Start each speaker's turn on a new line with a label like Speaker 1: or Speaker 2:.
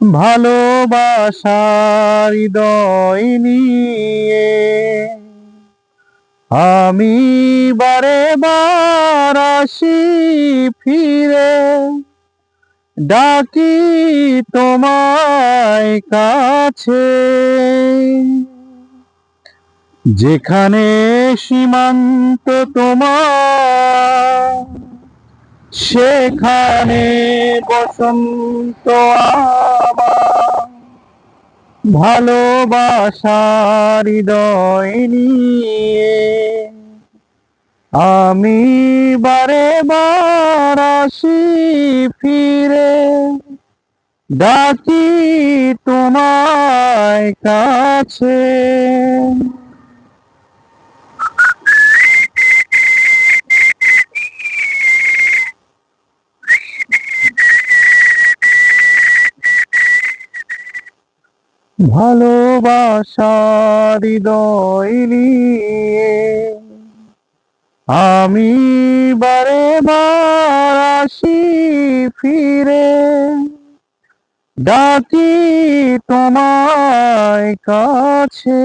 Speaker 1: ভালোবাসার হৃদয় নিয়ে আমি বারে বার ফিরে। ডাকি তোমায় কাছে। যেখানে সীমান্ত তোমার, সেখানে বসন্ত ভালোবাসার হৃদয় নিয়ে আমি বারে বার আসি ফিরে। ডাকি তোমায় কাছে। ভালোবাসার হৃদয় আমি বারে বার আসি ফিরে। ডাকি তোমায় কাছে।